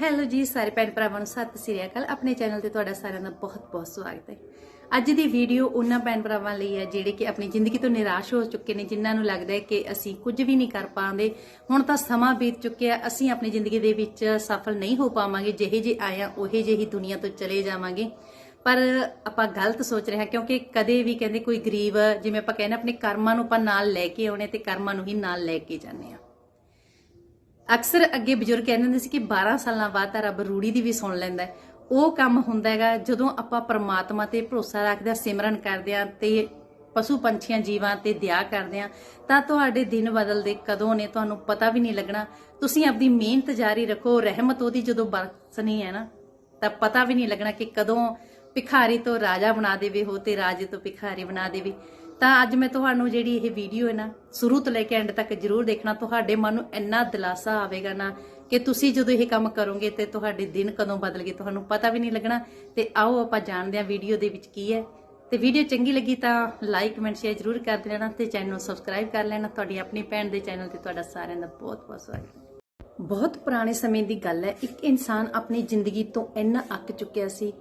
Hello ਜੀ, ਸਾਰੇ ਭੈਣ ਭਰਾਵਾਂ ਨੂੰ ਸਤਿ ਸ੍ਰੀ ਅਕਾਲ। ਆਪਣੇ ਚੈਨਲ ਤੇ ਤੁਹਾਡਾ ਸਾਰਿਆਂ ਦਾ ਬਹੁਤ-ਬਹੁਤ ਸਵਾਗਤ ਹੈ। ਅੱਜ ਦੀ ਵੀਡੀਓ ਉਹਨਾਂ ਭੈਣ ਭਰਾਵਾਂ ਲਈ ਹੈ, ਜਿਹੜੇ ਕਿ ਆਪਣੀ ਜ਼ਿੰਦਗੀ ਤੋਂ ਨਿਰਾਸ਼ ਹੋ ਚੁੱਕੇ ਨੇ, ਜਿਨ੍ਹਾਂ ਨੂੰ ਲੱਗਦਾ ਹੈ ਕਿ ਅਸੀਂ ਕੁਝ ਵੀ ਨਹੀਂ ਕਰ ਪਾਉਂਦੇ। ਹੁਣ ਤਾਂ ਸਮਾਂ ਬੀਤ ਚੁੱਕਿਆ ਅਸੀਂ ਆਪਣੀ ਜ਼ਿੰਦਗੀ ਦੇ ਵਿੱਚ ਸਫਲ ਨਹੀਂ ਹੋ ਪਾਵਾਂਗੇ। ਜਿਹੇ ਜੇ ਆਇਆ ਉਹੇ ਜਿਹੀ ਦੁਨੀਆ ਤੋਂ ਚਲੇ ਜਾਵਾਂਗੇ। ਪਰ ਆਪਾਂ ਗਲਤ ਸੋਚ ਰਹੇ ਹਾਂ, ਕਿਉਂਕਿ ਕਦੇ ਵੀ ਕਹਿੰਦੇ ਕੋਈ ਗਰੀਬ, ਜਿਵੇਂ ਆਪਾਂ ਕਹਿੰਦੇ ਆਪਣੇ ਕਰਮਾਂ ਨੂੰ ਆਪਾਂ ਨਾਲ ਲੈ ਕੇ ਆਉਣੇ ਤੇ ਕਰਮਾਂ ਨੂੰ ਹੀ ਨਾਲ ਲੈ ਕੇ ਜਾਂਦੇ ਆ ਅਕਸਰ ਅੱਗੇ ਬਜ਼ੁਰਗ ਕਹਿੰਦੇ ਹੁੰਦੇ ਸੀ ਕਿ 12 ਸਾਲਾਂ ਬਾਅਦ ਤਾਂ ਰੱਬ ਰੂੜੀ ਦੀ ਵੀ ਸੁਣ ਲੈਂਦਾ ਉਹ ਕੰਮ ਹੁੰਦਾ ਹੈਗਾ ਜਦੋਂ ਆਪਾਂ ਪ੍ਰਮਾਤਮਾ ਤੇ ਭਰੋਸਾ ਰੱਖਦੇ ਹਾਂ, ਸਿਮਰਨ ਕਰਦੇ ਹਾਂ ਤੇ ਪਸ਼ੂ ਪੰਛੀਆਂ, ਜੀਵਾਂ ਤੇ ਦਇਆ ਕਰਦੇ ਹਾਂ, ਤਾਂ ਤੁਹਾਡੇ ਦਿਨ ਬਦਲਦੇ ਕਦੋਂ ਨੇ ਤੁਹਾਨੂੰ ਪਤਾ ਵੀ ਨਹੀਂ ਲੱਗਣਾ। ਤੁਸੀਂ ਆਪਣੀ ਮਿਹਨਤ ਜਾਰੀ ਰੱਖੋ, ਰਹਿਮਤ ਉਹਦੀ ਜਦੋਂ ਬਰਸਣੀ ਹੈ ਨਾ, ਤਾਂ ਪਤਾ ਵੀ ਨਹੀਂ ਲੱਗਣਾ ਕਿ ਕਦੋਂ ਭਿਖਾਰੀ ਤੋਂ ਰਾਜਾ ਬਣਾ ਦੇਵੇ ਹੋ ਤੇ ਰਾਜੇ ਤੋਂ ਭਿਖਾਰੀ ਬਣਾ ਦੇਵੇ। ਤਾਂ ਅੱਜ ਮੈਂ ਤੁਹਾਨੂੰ ਜਿਹੜੀ ਇਹ ਵੀਡੀਓ ਹੈ ਨਾ, ਸ਼ੁਰੂ ਤੋਂ ਲੈ ਕੇ ਐਂਡ ਤੱਕ ਜਰੂਰ ਦੇਖਣਾ। ਤੁਹਾਡੇ ਮਨ ਨੂੰ ਇੰਨਾ ਦਿਲਾਸਾ ਆਵੇਗਾ ਨਾ ਕਿ ਤੁਸੀਂ ਜਦੋਂ ਇਹ ਕੰਮ ਕਰੋਗੇ ਤੇ ਤੁਹਾਡੇ ਦਿਨ ਕਦੋਂ ਬਦਲ ਗਏ ਤੁਹਾਨੂੰ ਪਤਾ ਵੀ ਨਹੀਂ ਲੱਗਣਾ। ਤੇ ਆਓ ਆਪਾਂ ਜਾਣਦੇ ਹਾਂ ਵੀਡੀਓ ਦੇ ਵਿੱਚ ਕੀ ਹੈ। ਤੇ ਵੀਡੀਓ ਚੰਗੀ ਲੱਗੀ ਤਾਂ ਲਾਈਕ ਕਮੈਂਟ ਸ਼ੇਅਰ ਜਰੂਰ ਕਰ ਦੇਣਾ ਤੇ ਚੈਨਲ ਨੂੰ ਸਬਸਕ੍ਰਾਈਬ ਕਰ ਲੈਣਾ। ਤੁਹਾਡੀ ਆਪਣੀ ਭੈਣ ਦੇ ਚੈਨਲ ਤੇ ਤੁਹਾਡਾ ਸਾਰਿਆਂ ਦਾ ਬਹੁਤ ਬਹੁਤ ਸਵਾਗਤ। ਬਹੁਤ ਪੁਰਾਣੇ ਸਮੇਂ ਦੀ ਗੱਲ ਹੈ। ਇੱਕ ਇਨਸਾਨ ਆਪਣੀ ਜ਼ਿੰਦਗੀ ਤੋਂ ਇੰਨਾ ਅੱਕ ਚੁੱਕਿਆ ਸੀ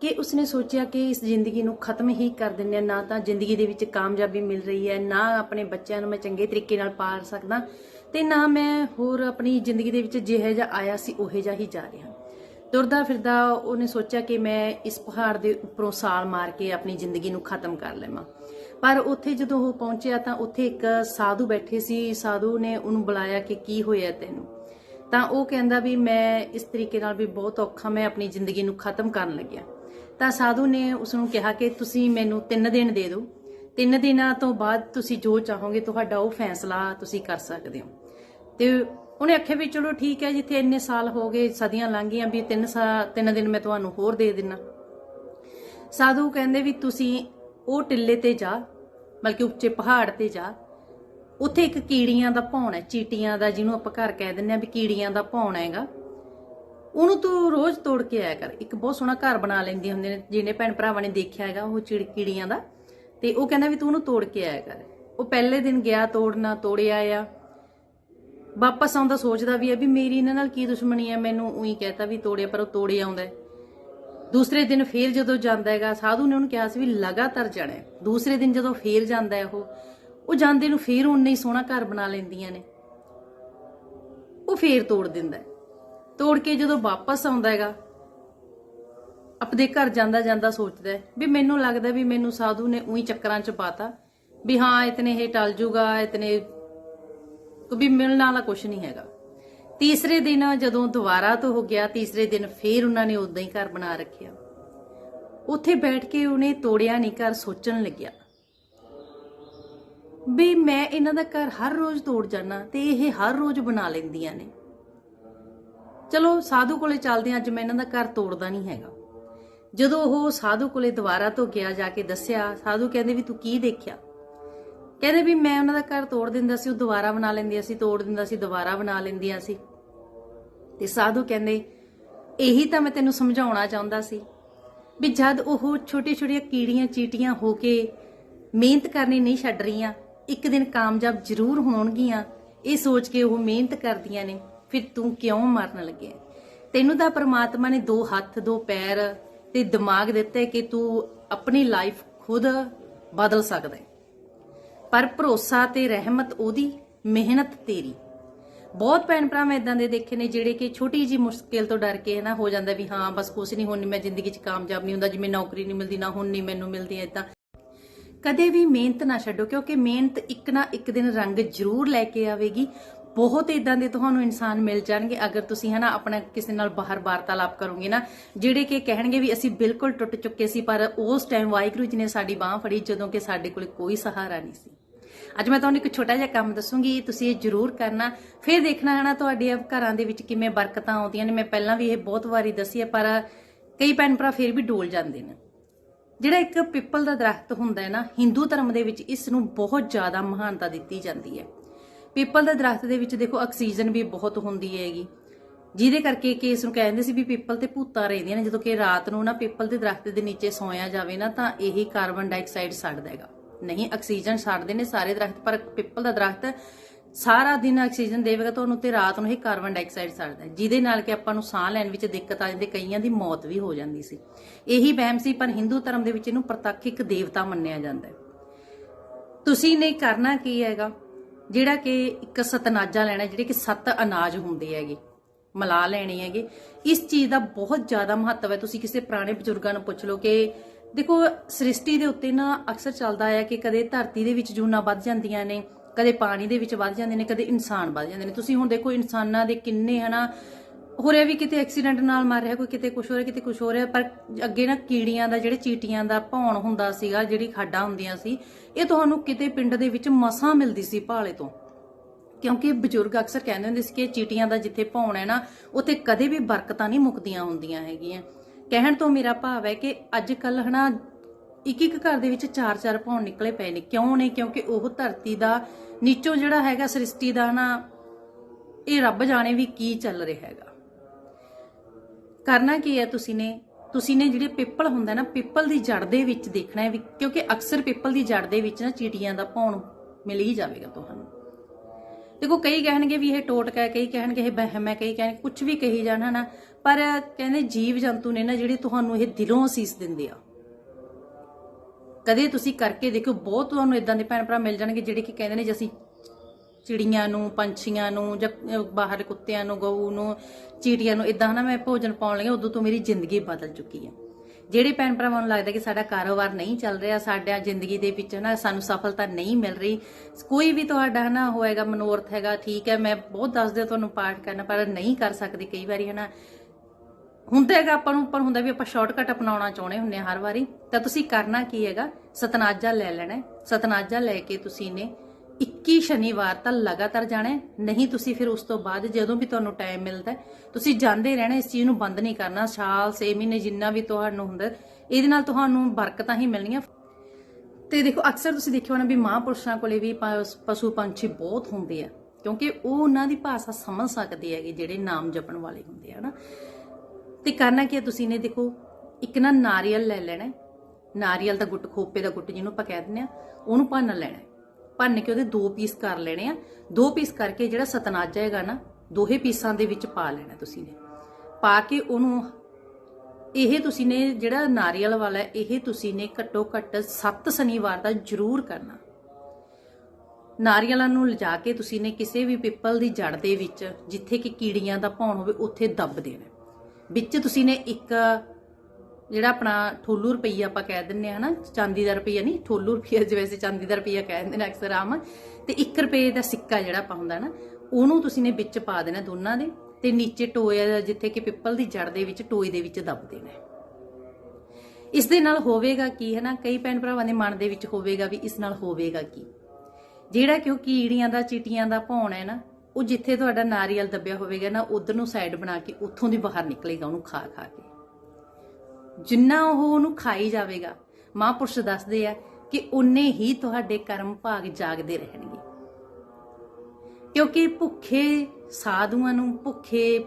ਕਿ ਉਸਨੇ ਸੋਚਿਆ ਕਿ ਇਸ ਜ਼ਿੰਦਗੀ ਨੂੰ ਖਤਮ ਹੀ ਕਰ ਦਿੰਦੇ ਹਾਂ। ਨਾ ਤਾਂ ਜ਼ਿੰਦਗੀ ਦੇ ਵਿੱਚ ਕਾਮਯਾਬੀ ਮਿਲ ਰਹੀ ਹੈ, ਨਾ ਆਪਣੇ ਬੱਚਿਆਂ ਨੂੰ ਮੈਂ ਚੰਗੇ ਤਰੀਕੇ ਨਾਲ ਪਾਲ ਸਕਦਾ ਤੇ ਨਾ ਮੈਂ ਹੋਰ ਆਪਣੀ ਜ਼ਿੰਦਗੀ ਦੇ ਵਿੱਚ ਜਿਹੇ ਜਿਹਾ ਆਇਆ ਸੀ, ਉਹੇ ਜਿਹਾ ਹੀ ਜਾ ਰਿਹਾ। ਤੁਰਦਾ ਫਿਰਦਾ ਉਹਨੇ ਸੋਚਿਆ ਕਿ ਮੈਂ ਇਸ ਪਹਾੜ ਦੇ ਉੱਪਰੋਂ ਸਾਲ ਮਾਰ ਕੇ ਆਪਣੀ ਜ਼ਿੰਦਗੀ ਨੂੰ ਖਤਮ ਕਰ ਲਵਾਂ। ਪਰ ਉੱਥੇ ਜਦੋਂ ਉਹ ਪਹੁੰਚਿਆ ਤਾਂ ਉੱਥੇ ਇੱਕ ਸਾਧੂ ਬੈਠੇ ਸੀ। ਸਾਧੂ ਨੇ ਉਹਨੂੰ ਬੁਲਾਇਆ ਕਿ ਕੀ ਹੋਇਆ ਤੈਨੂੰ? ਤਾਂ ਉਹ ਕਹਿੰਦਾ ਵੀ ਮੈਂ ਇਸ ਤਰੀਕੇ ਨਾਲ ਵੀ ਬਹੁਤ ਔਖਾ, ਮੈਂ ਆਪਣੀ ਜ਼ਿੰਦਗੀ ਨੂੰ ਖਤਮ ਕਰਨ ਲੱਗਿਆ। ਤਾਂ ਸਾਧੂ ਨੇ ਉਸ ਨੂੰ ਕਿਹਾ ਕਿ ਤੁਸੀਂ ਮੈਨੂੰ 3 ਦਿਨ ਦੇ ਦਿਓ। 3 ਦਿਨਾਂ ਤੋਂ ਬਾਅਦ ਤੁਸੀਂ ਜੋ ਚਾਹੋਗੇ ਤੁਹਾਡਾ ਉਹ ਫੈਸਲਾ ਤੁਸੀਂ ਕਰ ਸਕਦੇ ਹੋ। ਤੇ ਉਹਨੇ ਆਖਿਆ ਵੀ ਚਲੋ ਠੀਕ ਹੈ, ਜਿੱਥੇ ਇੰਨੇ ਸਾਲ ਹੋ ਗਏ, ਸਦੀਆਂ ਲੰਘ ਗਈਆਂ ਵੀ 3 ਤਿੰਨ ਦਿਨ ਮੈਂ ਤੁਹਾਨੂੰ ਹੋਰ ਦੇ ਦਿੰਨਾ। ਸਾਧੂ ਕਹਿੰਦੇ ਵੀ ਤੁਸੀਂ ਉਹ ਟਿੱਲੇ ਤੇ ਜਾ, ਬਲਕਿ ਉੱਚੇ ਪਹਾੜ ਤੇ ਜਾ ਉੱਥੇ ਇੱਕ ਕੀੜੀਆਂ ਦਾ ਭੌਣ ਹੈ, ਚੀਟੀਆਂ ਦਾ ਜਿਹਨੂੰ ਆਪਾਂ ਘਰ ਕਹਿ ਦਿੰਦੇ ਆ ਵੀ ਕੀੜੀਆਂ ਦਾ ਭੌਣ ਹੈਗਾ। ਉਹਨੂੰ ਤੂੰ ਰੋਜ਼ ਤੋੜ ਕੇ ਆਇਆ ਕਰ। ਇੱਕ ਬਹੁਤ ਸੋਹਣਾ ਘਰ ਬਣਾ ਲੈਂਦੀ ਹੁੰਦੇ ਨੇ, ਜਿਹਨੇ ਭੈਣ ਭਰਾਵਾਂ ਨੇ ਦੇਖਿਆ ਹੈਗਾ ਉਹ ਚਿੜ ਕੀੜੀਆਂ ਦਾ। ਤੇ ਉਹ ਕਹਿੰਦਾ ਵੀ ਤੂੰ ਉਹਨੂੰ ਤੋੜ ਕੇ ਆਇਆ ਕਰ। ਉਹ ਪਹਿਲੇ ਦਿਨ ਗਿਆ ਤੋੜਨਾ, ਤੋੜਿਆ ਆ। ਵਾਪਸ ਆਉਂਦਾ ਸੋਚਦਾ ਵੀ ਹੈ ਵੀ ਮੇਰੀ ਇਹਨਾਂ ਨਾਲ ਕੀ ਦੁਸ਼ਮਣੀ ਹੈ ਮੈਨੂੰ ਉਹੀ ਕਹਤਾ ਵੀ ਤੋੜਿਆ, ਪਰ ਉਹ ਤੋੜੇ ਆਉਂਦਾ ਦੂਸਰੇ ਦਿਨ ਫੇਰ ਜਦੋਂ ਜਾਂਦਾ ਹੈਗਾ, ਸਾਧੂ ਨੇ ਉਹਨੂੰ ਕਿਹਾ ਸੀ ਵੀ ਲਗਾਤਾਰ ਜਾਣਾ ਦੂਸਰੇ ਦਿਨ ਜਦੋਂ ਫੇਰ ਜਾਂਦਾ ਹੈ ਉਹ ਉਹ ਜਾਂਦੇ ਨੂੰ ਫੇਰ ਉਨਾ ਹੀ ਸੋਹਣਾ ਘਰ ਬਣਾ ਲੈਂਦੀਆਂ ਨੇ। ਉਹ ਫੇਰ ਤੋੜ ਦਿੰਦਾ ਤੋੜ ਕੇ ਜਦੋਂ ਵਾਪਸ ਆਉਂਦਾ ਹੈਗਾ, ਆਪਣੇ ਘਰ ਜਾਂਦਾ ਜਾਂਦਾ ਸੋਚਦਾ ਵੀ ਮੈਨੂੰ ਲੱਗਦਾ ਵੀ ਮੈਨੂੰ ਸਾਧੂ ਨੇ ਉਹੀ ਚੱਕਰਾਂ 'ਚ ਪਾਤਾ ਵੀ ਹਾਂ, ਇਤਨੇ ਇਹ ਟਲ ਜੂਗਾ, ਇਤਨੇ ਵੀ ਮਿਲਣ ਵਾਲਾ ਕੁਝ ਨਹੀਂ ਹੈਗਾ। ਤੀਸਰੇ ਦਿਨ ਜਦੋਂ ਦੁਬਾਰਾ ਤੋਂ ਹੋ ਗਿਆ, ਤੀਸਰੇ ਦਿਨ ਫੇਰ ਉਹਨਾਂ ਨੇ ਉਦਾਂ ਹੀ ਘਰ ਬਣਾ ਰੱਖਿਆ। ਉੱਥੇ ਬੈਠ ਕੇ ਉਹਨੇ ਤੋੜਿਆ ਨਹੀਂ, ਘਰ ਸੋਚਣ ਲੱਗਿਆ। ਵੀ ਮੈਂ ਇਹਨਾਂ ਦਾ ਘਰ ਹਰ ਰੋਜ਼ ਤੋੜ ਜਾਣਾ ਤੇ ਇਹ ਹਰ ਰੋਜ਼ ਬਣਾ ਲੈਂਦੀਆਂ ਨੇ। ਚਲੋ, ਸਾਧੂ ਕੋਲੇ ਚੱਲਦੇ ਅੱਜ ਮੈਂ ਇਹਨਾਂ ਦਾ ਘਰ ਤੋੜਦਾ ਨਹੀਂ ਹੈਗਾ। ਜਦੋਂ ਉਹ ਸਾਧੂ ਕੋਲੇ ਦੁਬਾਰਾ ਤੋਂ ਗਿਆ ਜਾ ਕੇ ਦੱਸਿਆ, ਸਾਧੂ ਕਹਿੰਦੇ ਵੀ ਤੂੰ ਕੀ ਦੇਖਿਆ? ਕਹਿੰਦੇ ਵੀ ਮੈਂ ਉਹਨਾਂ ਦਾ ਘਰ ਤੋੜ ਦਿੰਦਾ ਸੀ, ਉਹ ਦੁਬਾਰਾ ਬਣਾ ਲੈਂਦੀਆਂ ਸੀ, ਤੋੜ ਦਿੰਦਾ ਸੀ, ਦੁਬਾਰਾ ਬਣਾ ਲੈਂਦੀਆਂ ਸੀ। ਤੇ ਸਾਧੂ ਕਹਿੰਦੇ, ਇਹੀ ਤਾਂ ਮੈਂ ਤੈਨੂੰ ਸਮਝਾਉਣਾ ਚਾਹੁੰਦਾ ਸੀ ਵੀ ਜਦ ਉਹ ਛੋਟੇ ਛੋਟੀਆਂ ਕੀੜੀਆਂ ਚੀਟੀਆਂ ਹੋ ਕੇ ਮਿਹਨਤ ਕਰਨੀ ਨਹੀਂ ਛੱਡ ਰਹੀਆਂ ਇੱਕ ਦਿਨ ਕਾਮਯਾਬ ਜ਼ਰੂਰ ਹੋਣਗੀਆਂ, ਇਹ ਸੋਚ ਕੇ ਉਹ ਮਿਹਨਤ ਕਰਦੀਆਂ ਨੇ, ਫਿਰ ਤੂੰ ਕਿਉਂ ਮਰਨ ਲੱਗਿਆ? ਤੈਨੂੰ ਤਾਂ ਪ੍ਰਮਾਤਮਾ ਨੇ ਦੋ ਹੱਥ, ਦੋ ਪੈਰ ਤੇ ਦਿਮਾਗ ਦਿੱਤਾ ਕਿ ਤੂੰ ਆਪਣੀ ਲਾਈਫ ਖੁਦ ਬਦਲ ਸਕਦਾ ਹੈ। ਪਰ ਭਰੋਸਾ ਤੇ ਰਹਿਮਤ ਉਹਦੀ, ਮਿਹਨਤ ਤੇਰੀ। ਬਹੁਤ ਭੈਣ ਭਰਾ ਮੈਂ ਇਦਾਂ ਦੇ ਦੇਖੇ ਨੇ ਜਿਹੜੇ ਕਿ ਛੋਟੀ ਜੀ ਮੁਸ਼ਕਿਲ ਤੋਂ ਡਰ ਕੇ ਨਾ ਹੋ ਜਾਂਦਾ ਵੀ ਹਾਂ, ਬਸ ਕੁਛ ਨਹੀਂ ਹੁਣ ਮੈਂ ਜ਼ਿੰਦਗੀ 'ਚ ਕਾਮਯਾਬ ਨਹੀਂ ਹੁੰਦਾ, ਜਿਵੇਂ ਨੌਕਰੀ ਨਹੀਂ ਮਿਲਦੀ, ਨਾ ਹੁਣ ਨਹੀਂ ਮੈਨੂੰ ਮਿਲਦੀ ਇਦਾਂ ਕਦੇ ਵੀ ਮਿਹਨਤ ਨਾ ਛੱਡੋ, ਕਿਉਂਕਿ ਮਿਹਨਤ ਇੱਕ ਨਾ ਇੱਕ ਦਿਨ ਰੰਗ ਜ਼ਰੂਰ ਲੈ ਕੇ ਆਵੇਗੀ। ਬਹੁਤ ਇਦਾਂ ਦੇ ਤੁਹਾਨੂੰ ਇਨਸਾਨ ਮਿਲ ਜਾਣਗੇ। ਅਗਰ ਤੁਸੀਂ ਹਨਾ ਆਪਣਾ ਕਿਸੇ ਨਾਲ ਬਾਹਰ ਵਾਰਤਾਲਾਪ ਕਰੋਗੇ ਨਾ, ਜਿਹੜੇ ਕਿ ਕਹਿਣਗੇ ਵੀ ਅਸੀਂ ਬਿਲਕੁਲ ਟੁੱਟ ਚੁੱਕੇ ਸੀ, ਪਰ ਉਸ ਟਾਈਮ ਵਾਹਿਗੁਰੂ ਜੀ ਨੇ ਸਾਡੀ ਬਾਹ ਫੜੀ ਜਦੋਂ ਕਿ ਸਾਡੇ ਕੋਲ ਕੋਈ ਸਹਾਰਾ ਨਹੀਂ ਸੀ। ਅੱਜ ਮੈਂ ਤੁਹਾਨੂੰ ਇੱਕ ਛੋਟਾ ਜਿਹਾ ਕੰਮ ਦੱਸੂਗੀ, ਤੁਸੀਂ ਇਹ ਜ਼ਰੂਰ ਕਰਨਾ। ਫਿਰ ਦੇਖਣਾ ਹੈ ਨਾ ਤੁਹਾਡੇ ਘਰਾਂ ਦੇ ਵਿੱਚ ਕਿਵੇਂ ਬਰਕਤਾਂ ਆਉਂਦੀਆਂ ਨੇ। ਮੈਂ ਪਹਿਲਾਂ ਵੀ ਇਹ ਬਹੁਤ ਵਾਰੀ ਦੱਸੀ ਹੈ, ਪਰ ਕਈ ਭੈਣ ਭਰਾ ਫਿਰ ਵੀ ਡੋਲ ਜਾਂਦੇ ਨੇ। ਜਿਹੜਾ ਇੱਕ ਪਿੱਪਲ ਦਾ ਦਰਖਤ ਹੁੰਦਾ ਹੈ ਨਾ, ਹਿੰਦੂ ਧਰਮ ਦੇ ਵਿੱਚ ਇਸ ਨੂੰ ਬਹੁਤ ਜ਼ਿਆਦਾ ਮਹਾਨਤਾ ਦਿੱਤੀ ਜਾਂਦੀ ਹੈ। ਪਿੱਪਲ ਦੇ ਦਰਖਤ ਦੇ ਵਿੱਚ ਦੇਖੋ, ਆਕਸੀਜਨ ਵੀ ਬਹੁਤ ਹੁੰਦੀ ਹੈਗੀ। ਜਿਹਦੇ ਕਰਕੇ ਕਿ ਇਸ ਨੂੰ ਕਹਿੰਦੇ ਸੀ ਵੀ ਪਿੱਪਲ ਤੇ ਭੂਤਾਂ ਰਹਿੰਦੀਆਂ ਨੇ। ਜਦੋਂ ਕਿ ਰਾਤ ਨੂੰ ਨਾ ਪਿੱਪਲ ਦੇ ਦਰਖਤ ਦੇ ਨੀਚੇ ਸੌਂਇਆ ਜਾਵੇ ਨਾ, ਤਾਂ ਇਹੀ ਕਾਰਬਨ ਡਾਈਆਕਸਾਈਡ ਛੱਡਦਾ ਹੈਗਾ। ਨਹੀਂ, ਆਕਸੀਜਨ ਛੱਡਦੇ ਨੇ ਸਾਰੇ ਦਰਖਤ, ਪਰ ਪਿੱਪਲ ਦਾ ਦਰਖਤ ਸਾਰਾ ਦਿਨ ਆਕਸੀਜਨ ਦੇਵੇਗਾ ਤੁਹਾਨੂੰ ਤੇ ਰਾਤ ਨੂੰ ਇਹ ਕਾਰਬਨ ਡਾਈਆਕਸਾਈਡ ਛੱਡਦਾ ਜਿਹਦੇ ਨਾਲ ਕਿ ਆਪਾਂ ਨੂੰ ਸਾਹ ਲੈਣ ਵਿੱਚ ਦਿੱਕਤ ਆ ਜਾਂਦੀ, ਕਈਆਂ ਦੀ ਮੌਤ ਵੀ ਹੋ ਜਾਂਦੀ ਸੀ। ਇਹੀ ਵਹਿਮ ਸੀ, ਪਰ ਹਿੰਦੂ ਧਰਮ ਦੇ ਵਿੱਚ ਇਹਨੂੰ ਪ੍ਰਤੱਖ ਇੱਕ ਦੇਵਤਾ ਮੰਨਿਆ ਜਾਂਦਾ ਹੈ। ਤੁਸੀਂ ਨੇ ਕਰਨਾ ਕੀ ਹੈਗਾ? ਜਿਹੜਾ ਕਿ ਇੱਕ ਸਤਨਾਜਾ ਲੈਣਾ, ਜਿਹੜੇ ਕਿ ਸੱਤ ਅਨਾਜ ਹੁੰਦੇ ਹੈਗੇ, ਮਲਾ ਲੈਣੇ ਹੈਗੇ। ਇਸ ਚੀਜ਼ ਦਾ ਬਹੁਤ ਜ਼ਿਆਦਾ ਮਹੱਤਵ ਹੈ। ਤੁਸੀਂ ਕਿਸੇ ਪੁਰਾਣੇ ਬਜ਼ੁਰਗਾਂ ਨੂੰ ਪੁੱਛ ਲਓ ਕਿ ਦੇਖੋ, ਸ੍ਰਿਸ਼ਟੀ ਦੇ ਉੱਤੇ ਨਾ ਅਕਸਰ ਚੱਲਦਾ ਹੈ ਕਿ ਕਦੇ ਧਰਤੀ ਦੇ ਵਿੱਚ ਜੂਨਾਂ ਵੱਧ ਜਾਂਦੀਆਂ ਨੇ ਕਦੇ ਪਾਣੀ ਦੇ ਵਿੱਚ ਵੱਧ ਜਾਂਦੇ ਨੇ, ਕਦੇ ਇਨਸਾਨ ਵੱਧ ਜਾਂਦੇ ਨੇ। ਤੁਸੀਂ ਹੁਣ ਦੇਖੋ, ਇਨਸਾਨਾਂ ਦੇ ਕਿੰਨੇ ਹਨਾ, ਹੋ ਰਿਹਾ ਵੀ ਕਿਤੇ ਐਕਸੀਡੈਂਟ ਨਾਲ ਮਰ ਰਿਹਾ, ਕੋਈ ਕਿਤੇ ਕੁਝ ਹੋ ਰਿਹਾ, ਕਿਤੇ ਕੁਝ ਹੋ ਰਿਹਾ, ਪਰ ਅੱਗੇ ਨਾ ਕੀੜੀਆਂ ਦਾ, ਜਿਹੜੇ ਚੀਟੀਆਂ ਦਾ ਭੌਣ ਹੁੰਦਾ ਸੀਗਾ, ਜਿਹੜੀ ਖਾਡਾਂ ਹੁੰਦੀਆਂ ਸੀ, ਇਹ ਤੁਹਾਨੂੰ ਕਿਤੇ ਪਿੰਡ ਦੇ ਵਿੱਚ ਮਸਾਂ ਮਿਲਦੀ ਸੀ ਭਾਲੇ ਤੋਂ। ਕਿਉਂਕਿ ਬਜ਼ੁਰਗ ਅਕਸਰ ਕਹਿੰਦੇ ਹੁੰਦੇ ਸੀ ਕਿ ਚੀਟੀਆਂ ਦਾ ਜਿੱਥੇ ਭੌਣ ਹੈ ਨਾ, ਉੱਥੇ ਕਦੇ ਵੀ ਬਰਕਤਾਂ ਨਹੀਂ ਮੁੱਕਦੀਆਂ ਹੁੰਦੀਆਂ ਹੈਗੀਆਂ। ਕਹਿਣ ਤੋਂ ਮੇਰਾ ਭਾਵ ਹੈ ਕਿ ਅੱਜ ਕੱਲ ਹਨਾ ਇੱਕ ਇੱਕ ਘਰ ਦੇ ਵਿੱਚ ਚਾਰ ਚਾਰ ਭੌਣ ਨਿਕਲੇ ਪਏ ਨੇ। ਕਿਉਂ ਨੇ? ਕਿਉਂਕਿ ਉਹ ਧਰਤੀ ਦਾ, ਨੀਚੋਂ ਜਿਹੜਾ ਹੈਗਾ ਸ੍ਰਿਸ਼ਟੀ ਦਾ ਨਾ, ਇਹ ਰੱਬ ਜਾਣੇ ਵੀ ਕੀ ਚੱਲ ਰਿਹਾ ਹੈਗਾ। ਕਰਨਾ ਕੀ ਹੈ ਤੁਸੀਂ ਨੇ? ਤੁਸੀਂ ਨੇ ਜਿਹੜੇ ਪਿੱਪਲ ਹੁੰਦਾ ਨਾ, ਪਿੱਪਲ ਦੀ ਜੜ ਦੇ ਵਿੱਚ ਦੇਖਣਾ ਹੈ ਵੀ, ਕਿਉਂਕਿ ਅਕਸਰ ਪਿੱਪਲ ਦੀ ਜੜ ਦੇ ਵਿੱਚ ਨਾ ਚੀਟੀਆਂ ਦਾ ਭੌਣ ਮਿਲ ਹੀ ਜਾਵੇਗਾ ਤੁਹਾਨੂੰ। ਦੇਖੋ, ਕਈ ਕਹਿਣਗੇ ਵੀ ਇਹ ਟੋਟਕਾ ਹੈ, ਕਈ ਕਹਿਣਗੇ ਇਹ ਵਹਿਮ ਹੈ, ਕਈ ਕਹਿਣਗੇ ਕੁਝ ਵੀ ਕਹੀ ਜਾਣ, ਹਨਾ? ਪਰ ਕਹਿੰਦੇ ਜੀਵ ਜੰਤੂ ਨੇ ਨਾ, ਜਿਹੜੇ ਤੁਹਾਨੂੰ ਇਹ ਦਿਲੋਂ ਅਸੀਸ ਦਿੰਦੇ ਆ। ਕਦੇ ਤੁਸੀਂ ਕਰਕੇ ਦੇਖੋ ਬਹੁਤ ਤੁਹਾਨੂੰ ਇਦਾਂ ਦੇ ਭੈਣ ਭਰਾ ਮਿਲ ਜਾਣਗੇ ਜਿਹੜੇ ਕਿ ਕਹਿੰਦੇ ਨੇ ਜੇ ਅਸੀਂ ਚਿੜੀਆਂ ਨੂੰ ਪੰਛੀਆਂ ਨੂੰ ਜਾਂ ਅਹ, ਬਾਹਰ ਕੁੱਤਿਆਂ ਨੂੰ ਗਊ ਨੂੰ ਚੀਟੀਆਂ ਨੂੰ ਇਦਾਂ ਨਾ ਮੈਂ ਭੋਜਨ ਪਾਉਣ ਲੱਗੀ ਉਦੋਂ ਤੋਂ ਮੇਰੀ ਜ਼ਿੰਦਗੀ ਬਦਲ ਚੁੱਕੀ ਹੈ। ਜਿਹੜੇ ਭੈਣ ਭਰਾਵਾਂ ਨੂੰ ਲੱਗਦਾ ਕਿ ਸਾਡਾ ਕਾਰੋਬਾਰ ਨਹੀਂ ਚੱਲ ਰਿਹਾ ਸਾਡਾ ਜ਼ਿੰਦਗੀ ਦੇ ਵਿੱਚ ਨਾ ਸਾਨੂੰ ਸਫਲਤਾ ਨਹੀਂ ਮਿਲ ਰਹੀ ਕੋਈ ਵੀ ਤੁਹਾਡਾ ਹਨਾ ਹੋਏਗਾ ਮਨੋਰਥ ਹੈਗਾ ਠੀਕ ਹੈ ਮੈਂ ਬਹੁਤ ਦੱਸਦੇ ਤੁਹਾਨੂੰ ਪਾਠ ਕਰਨਾ ਪਰ ਨਹੀਂ ਕਰ ਸਕਦੇ ਕਈ ਵਾਰੀ ਹਨਾ। ਹੁੰਦਾ ਹੈਗਾ ਆਪਾਂ ਨੂੰ, ਪਰ ਹੁੰਦਾ ਵੀ ਆਪਾਂ ਸ਼ਾਰਟਕਟ ਅਪਣਾਉਣਾ ਚਾਹੁੰਦੇ ਹੁੰਨੇ ਹਰ ਵਾਰੀ। ਤਾਂ ਤੁਸੀਂ ਕਰਨਾ ਕੀ ਹੈਗਾ? ਸਤਨਾਜਾ ਲੈ ਲੈਣਾ ਹੈ। ਸਤਨਾਜਾ ਲੈ ਕੇ ਤੁਸੀਂ ਨੇ 21 ਸ਼ਨੀਵਾਰ ਤਾਂ ਲਗਾਤਾਰ ਜਾਣਾ ਨਹੀਂ ਤੁਸੀਂ ਫਿਰ ਉਸ ਤੋਂ ਬਾਅਦ ਜਦੋਂ ਵੀ ਤੁਹਾਨੂੰ ਟਾਈਮ ਮਿਲਦਾ ਤੁਸੀਂ ਜਾਂਦੇ ਰਹਿਣਾ, ਇਸ ਚੀਜ਼ ਨੂੰ ਬੰਦ ਨਹੀਂ ਕਰਨਾ। ਸਾਲ 6 ਮਹੀਨੇ ਜਿੰਨਾ ਵੀ ਤੁਹਾਨੂੰ ਹੁੰਦਾ ਇਹਦੇ ਨਾਲ ਤੁਹਾਨੂੰ ਬਰਕਤਾਂ ਹੀ ਮਿਲਣੀਆਂ। ਤੇ ਦੇਖੋ, ਅਕਸਰ ਤੁਸੀਂ ਦੇਖਿਆ ਹੋਣਾ ਵੀ ਮਹਾਂਪੁਰਸ਼ਾਂ ਕੋਲੇ ਵੀ ਪਸ਼ੂ ਪੰਛੀ ਬਹੁਤ ਹੁੰਦੇ ਆ। ਕਿਉਂਕਿ ਉਹ ਉਹਨਾਂ ਦੀ ਭਾਸ਼ਾ ਸਮਝ ਸਕਦੇ ਹੈਗੇ, ਜਿਹੜੇ ਨਾਮ ਜਪਣ ਵਾਲੇ ਹੁੰਦੇ ਆ, ਹਨਾ? ਤੇ ਕਰਨਾ ਕੀ ਹੈ ਤੁਸੀਂ ਨੇ? ਦੇਖੋ, ਇੱਕ ਨਾ ਨਾਰੀਅਲ ਲੈ ਲੈਣਾ ਨਾਰੀਅਲ ਦਾ ਗੁੱਟ, ਖੋਪੇ ਦਾ ਗੁੱਟ ਜਿਹਨੂੰ ਆਪਾਂ ਕਹਿ ਦਿੰਦੇ ਆ ਉਹਨੂੰ ਭੰਨ ਲੈਣਾ ਭੰਨ ਕੇ ਉਹਦੇ ਦੋ ਪੀਸ ਕਰ ਲੈਣੇ ਆ। ਦੋ ਪੀਸ ਕਰਕੇ ਜਿਹੜਾ ਸਤਨਾਜਾ ਹੈਗਾ ਨਾ, ਦੋਹੇ ਪੀਸਾਂ ਦੇ ਵਿੱਚ ਪਾ ਲੈਣਾ ਤੁਸੀਂ ਨੇ। ਪਾ ਕੇ ਉਹਨੂੰ ਇਹ ਤੁਸੀਂ ਨੇ ਜਿਹੜਾ ਨਾਰੀਅਲ ਵਾਲਾ ਇਹ ਤੁਸੀਂ ਨੇ ਘੱਟੋ ਘੱਟ 7 ਸ਼ਨੀਵਾਰ ਦਾ ਜ਼ਰੂਰ ਕਰਨਾ। ਨਾਰੀਅਲਾਂ ਨੂੰ ਲਿਜਾ ਕੇ ਤੁਸੀਂ ਨੇ ਕਿਸੇ ਵੀ ਪਿੱਪਲ ਦੀ ਜੜ ਦੇ ਵਿੱਚ, ਜਿੱਥੇ ਕਿ ਕੀੜੀਆਂ ਦਾ ਭੌਣ ਹੋਵੇ, ਉੱਥੇ ਦੱਬ ਦੇਣਾ ਵਿੱਚ ਤੁਸੀਂ ਨੇ ਇੱਕ, ਜਿਹੜਾ ਆਪਣਾ ਠੋਲੂ ਰੁਪਈਆ ਆਪਾਂ ਕਹਿ ਦਿੰਨੇ ਆ ਹਨਾ ਚਾਂਦੀ ਦਾ ਰੁਪਈਆ ਨਹੀਂ, ਠੋਲੂ ਰੁਪਈਆ ਜਿਵੇਂ ਵੈਸੇ ਚਾਂਦੀ ਦਾ ਰੁਪਈਆ ਕਹਿ ਦਿੰਦੇ ਨੇ ਅਕਸਰ ਆਮ, ਤੇ 1 ਰੁਪਏ ਦਾ ਸਿੱਕਾ ਜਿਹੜਾ ਆਪਾਂ ਹੁੰਦਾ ਨਾ, ਉਹਨੂੰ ਤੁਸੀਂ ਨੇ ਵਿੱਚ ਪਾ ਦੇਣਾ ਦੋਨਾਂ ਦੇ, ਤੇ ਨੀਚੇ ਟੋਏ ਜਿੱਥੇ ਕਿ ਪਿੱਪਲ ਦੀ ਜੜ ਦੇ ਵਿੱਚ ਟੋਏ ਦੇ ਵਿੱਚ ਦੱਬ ਦੇਣਾ ਇਸ ਦੇ ਨਾਲ ਹੋਵੇਗਾ ਕੀ ਹੈ ਨਾ, ਕਈ ਭੈਣ ਭਰਾਵਾਂ ਦੇ ਮਨ ਦੇ ਵਿੱਚ ਹੋਵੇਗਾ ਵੀ ਇਸ ਨਾਲ ਹੋਵੇਗਾ ਕੀ। ਜਿਹੜਾ ਕਿ ਉਹ ਕੀੜੀਆਂ ਦਾ, ਚੀਟੀਆਂ ਦਾ ਭੌਣ ਹੈ ਨਾ ਉਹ ਜਿੱਥੇ ਤੁਹਾਡਾ ਨਾਰੀਅਲ ਦੱਬਿਆ ਹੋਵੇਗਾ ਨਾ, ਉਧਰ ਨੂੰ ਸਾਈਡ ਬਣਾ ਕੇ ਉੱਥੋਂ ਦੀ ਬਾਹਰ ਨਿਕਲੇਗਾ ਉਹਨੂੰ ਖਾ ਖਾ ਕੇ। ਜਿੰਨਾ ਉਹ ਉਹਨੂੰ ਖਾਈ ਜਾਵੇਗਾ, ਮਹਾਂਪੁਰਸ਼ ਦੱਸਦੇ ਆ ਕਿ ਉਨੇ ਹੀ ਤੁਹਾਡੇ ਕਰਮ ਭਾਗ ਜਾਗਦੇ ਰਹਿਣਗੇ। ਕਿਉਂਕਿ ਭੁੱਖੇ ਸਾਧੂਆਂ ਨੂੰ, ਭੁੱਖੇ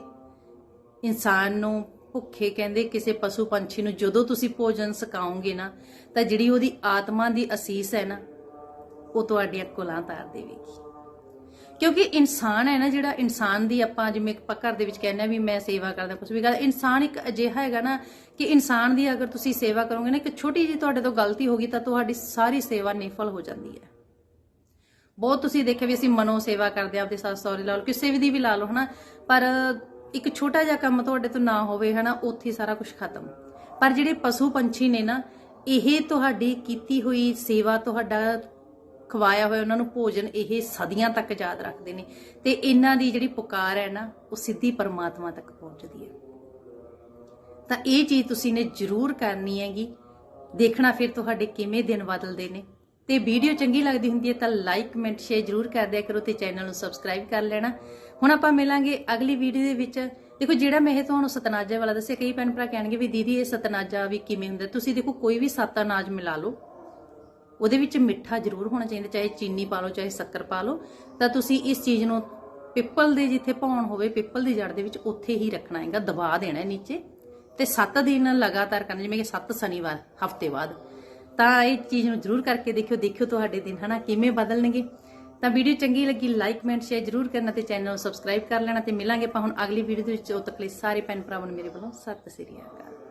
ਇਨਸਾਨ ਨੂੰ, ਭੁੱਖੇ ਕਹਿੰਦੇ ਕਿਸੇ ਪਸ਼ੂ ਪੰਛੀ ਨੂੰ ਜਦੋਂ ਤੁਸੀਂ ਭੋਜਨ ਸਕਾਓਗੇ ਨਾ, ਤਾਂ ਜਿਹੜੀ ਉਹਦੀ ਆਤਮਾ ਦੀ ਅਸੀਸ ਹੈ ਨਾ, ਉਹ ਤੁਹਾਡੀਆਂ ਕੁਲਾਂ ਤਾਰ ਦੇਵੇਗੀ। ਕਿਉਂਕਿ ਇਨਸਾਨ ਹੈ ਨਾ ਜਿਹੜਾ ਇਨਸਾਨ ਦੀ ਆਪਾਂ ਜਿਵੇਂ ਆਪਾਂ ਘਰ ਦੇ ਵਿੱਚ ਕਹਿੰਦੇ ਆ ਵੀ ਮੈਂ ਸੇਵਾ ਕਰਦਾ ਕੁਝ ਵੀ ਗੱਲ ਇਨਸਾਨ ਇੱਕ ਅਜਿਹਾ ਹੈਗਾ ਨਾ ਕਿ ਇਨਸਾਨ ਦੀ ਅਗਰ ਤੁਸੀਂ ਸੇਵਾ ਕਰੋਗੇ ਨਾ, ਇੱਕ ਛੋਟੀ ਜਿਹੀ ਤੁਹਾਡੇ ਤੋਂ ਗਲਤੀ ਹੋ ਗਈ ਤਾਂ ਤੁਹਾਡੀ ਸਾਰੀ ਸੇਵਾ ਨਿਫਲ ਹੋ ਜਾਂਦੀ ਹੈ। ਬਹੁਤ ਤੁਸੀਂ ਦੇਖਿਆ ਵੀ ਅਸੀਂ ਮਨੋ ਸੇਵਾ ਕਰਦੇ ਆ, ਆਪਦੇ ਸੱਸ ਸਹੁਰੇ ਲਾ ਲਓ, ਕਿਸੇ ਵੀ ਦੀ ਵੀ ਲਾ ਲਓ, ਹਨਾ? ਪਰ ਇੱਕ ਛੋਟਾ ਜਿਹਾ ਕੰਮ ਤੁਹਾਡੇ ਤੋਂ ਨਾ ਹੋਵੇ, ਹਨਾ, ਉੱਥੇ ਸਾਰਾ ਕੁਝ ਖਤਮ। ਪਰ ਜਿਹੜੇ ਪਸ਼ੂ ਪੰਛੀ ਨੇ ਨਾ, ਇਹ ਤੁਹਾਡੀ ਕੀਤੀ ਹੋਈ ਸੇਵਾ ਤੁਹਾਡਾ ਖਵਾਇਆ ਹੋਇਆ, ਉਹਨਾਂ ਨੂੰ ਭੋਜਨ ਇਹ ਸਦੀਆਂ ਤੱਕ ਯਾਦ ਰੱਖਦੇ ਨੇ। ਤੇ ਇਹਨਾਂ ਦੀ ਜਿਹੜੀ ਪੁਕਾਰ ਹੈ ਨਾ, ਉਹ ਸਿੱਧੀ ਪਰਮਾਤਮਾ ਤੱਕ ਪਹੁੰਚਦੀ ਹੈ। ਤਾਂ ਇਹ ਚੀਜ਼ ਤੁਸੀਂ ਨੇ ਜ਼ਰੂਰ ਕਰਨੀ ਹੈਗੀ। ਦੇਖਣਾ ਫਿਰ ਤੁਹਾਡੇ ਕਿਵੇਂ ਦਿਨ ਬਦਲਦੇ ਨੇ। ਤੇ ਵੀਡੀਓ ਚੰਗੀ ਲੱਗਦੀ ਹੁੰਦੀ ਹੈ ਤਾਂ ਲਾਈਕ ਕਮੈਂਟ ਸ਼ੇਅਰ ਜ਼ਰੂਰ ਕਰ ਦਿਆ ਕਰੋ ਤੇ ਚੈਨਲ ਨੂੰ ਸਬਸਕ੍ਰਾਈਬ ਕਰ ਲੈਣਾ। ਹੁਣ ਆਪਾਂ ਮਿਲਾਂਗੇ ਅਗਲੀ ਵੀਡੀਓ ਦੇ ਵਿੱਚ। ਦੇਖੋ, ਜਿਹੜਾ ਮੈਂ ਇਹ ਤੁਹਾਨੂੰ ਸਤਨਾਜਾ ਵਾਲਾ ਦੱਸਿਆ, ਕਈ ਭੈਣ ਭਰਾ ਕਹਿਣਗੇ ਵੀ ਦੀਦੀ, ਇਹ ਸਤਨਾਜਾ ਵੀ ਕਿਵੇਂ ਹੁੰਦਾ? ਤੁਸੀਂ ਦੇਖੋ, ਕੋਈ ਵੀ ਸੱਤ ਅਨਾਜ ਮਿਲਾ ਲਓ। ਉਹਦੇ ਵਿੱਚ ਮਿੱਠਾ ਜ਼ਰੂਰ ਹੋਣਾ ਚਾਹੀਦਾ, ਚਾਹੇ ਚੀਨੀ ਪਾ ਲਓ, ਚਾਹੇ ਸ਼ੱਕਰ ਪਾ ਲਓ। ਤਾਂ ਤੁਸੀਂ ਇਸ ਚੀਜ਼ ਨੂੰ ਪਿੱਪਲ ਦੇ ਜਿੱਥੇ ਭੌਣ ਹੋਵੇ, ਪਿੱਪਲ ਦੀ ਜੜ ਦੇ ਵਿੱਚ ਉੱਥੇ ਹੀ ਰੱਖਣਾ ਹੈਗਾ, ਦਬਾ ਦੇਣਾ ਹੈ ਨੀਚੇ। ਤੇ 7 ਦਿਨ ਲਗਾਤਾਰ ਕਰਨਾ, ਜਿਵੇਂ ਕਿ 7 ਸ਼ਨੀਵਾਰ, ਹਫ਼ਤੇ ਬਾਅਦ। ਤਾਂ ਇਹ ਚੀਜ਼ ਨੂੰ ਜ਼ਰੂਰ ਕਰਕੇ ਦੇਖਿਓ ਦੇਖਿਓ ਤੁਹਾਡੇ ਦਿਨ, ਹਨਾ, ਕਿਵੇਂ ਬਦਲਣਗੇ। ਤਾਂ ਵੀਡੀਓ ਚੰਗੀ ਲੱਗੀ, ਲਾਈਕ, ਕਮੈਂਟ, ਸ਼ੇਅਰ ਜਰੂਰ ਕਰਨਾ ਤੇ ਚੈਨਲ ਨੂੰ ਸਬਸਕ੍ਰਾਈਬ ਕਰ ਲੈਣਾ। ਤੇ ਮਿਲਾਂਗੇ ਆਪਾਂ ਹੁਣ ਅਗਲੀ ਵੀਡੀਓ ਦੇ ਵਿੱਚ। ਉਦੋਂ ਤੱਕ ਲਈ ਸਾਰੇ ਭੈਣ ਭਰਾਵਾਂ ਨੂੰ ਮੇਰੇ ਵੱਲੋਂ ਸਤਿ ਸ੍ਰੀ ਅਕਾਲ।